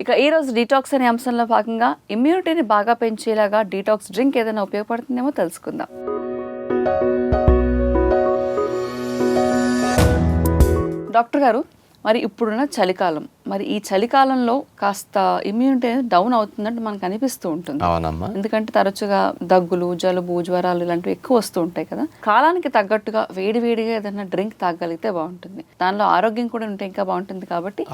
ఇక ఈరోజు డీటాక్స్ అనే అంశంలో భాగంగా ఇమ్యూనిటీని బాగా పెంచేలాగా డీటాక్స్ డ్రింక్ ఏదైనా ఉపయోగపడుతుందేమో తెలుసుకుందాం. డాక్టర్ గారు మరి ఇప్పుడున్న చలికాలం. మరి ఈ చలికాలంలో కాస్త ఇమ్యూనిటీ అనేది డౌన్ అవుతున్నట్టు మనకు అనిపిస్తూ ఉంటుంది. అవునమ్మా. ఎందుకంటే తరచుగా దగ్గులు జలుబు జ్వరాలు ఇలాంటివి ఎక్కువ వస్తూ ఉంటాయి కదా. కాలానికి తగ్గట్టుగా వేడి వేడిగా ఏదైనా డ్రింక్ తాగలిగితే బాగుంటుంది. దానిలో ఆరోగ్యం కూడా ఉంటే ఇంకా బాగుంటుంది కాబట్టి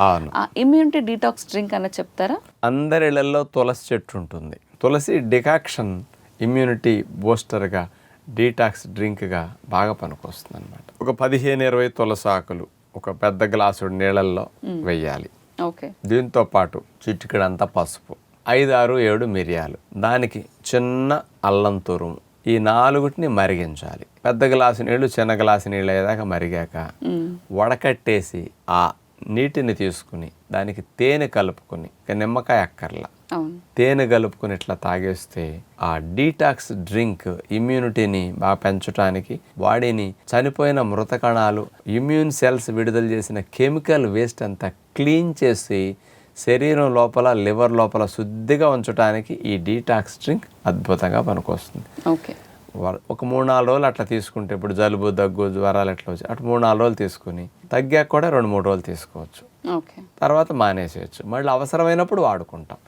ఆ ఇమ్యూనిటీ డీటాక్స్ డ్రింక్ అన్న చెప్తారా? అందరి ఇళ్ళలో తులసి చెట్టు ఉంటుంది. తులసి డికాక్షన్ ఇమ్యూనిటీ బూస్టర్గా డీటాక్స్ డ్రింక్గా బాగా పనికొస్తుంది అనమాట ఒక పదిహేను ఇరవై తులసి ఆకులు ఒక పెద్ద గ్లాసుడు నీళ్ళల్లో వెయ్యాలి. ఓకే. దీంతో పాటు చిటికెడంతా పసుపు ఐదు ఆరు ఏడు మిరియాలు. దానికి చిన్న అల్లం తురుము. ఈ నాలుగుటిని మరిగించాలి. పెద్ద గ్లాసు నీళ్ళు చిన్న గ్లాసు నీళ్ళు అయ్యేదాకా మరిగాక వడకట్టేసి ఆ నీటిని తీసుకుని దానికి తేనె కలుపుకొని నిమ్మకాయ అక్కర్లా. తేనె కలుపుకొని ఇట్లా తాగేస్తే ఆ డీటాక్స్ డ్రింక్ ఇమ్యూనిటీని బాగా పెంచడానికి బాడీని చనిపోయిన మృత కణాలు ఇమ్యూన్ సెల్స్ విడుదల చేసిన కెమికల్ వేస్ట్ అంతా క్లీన్ చేసి శరీరం లోపల లివర్ లోపల శుద్ధిగా ఉంచడానికి ఈ డీటాక్స్ డ్రింక్ అద్భుతంగా పనికొస్తుంది. ఓకే. ఒక మూడు నాలుగు రోజులు అట్లా తీసుకుంటే ఇప్పుడు జలుబు దగ్గు జ్వరాలు ఎట్లా వచ్చి అటు మూడు నాలుగు రోజులు తీసుకుని తగ్గాక కూడా రెండు మూడు రోజులు తీసుకోవచ్చు. ఓకే. తర్వాత మానేసేయచ్చు. మళ్ళీ అవసరమైనప్పుడు వాడుకుంటాం.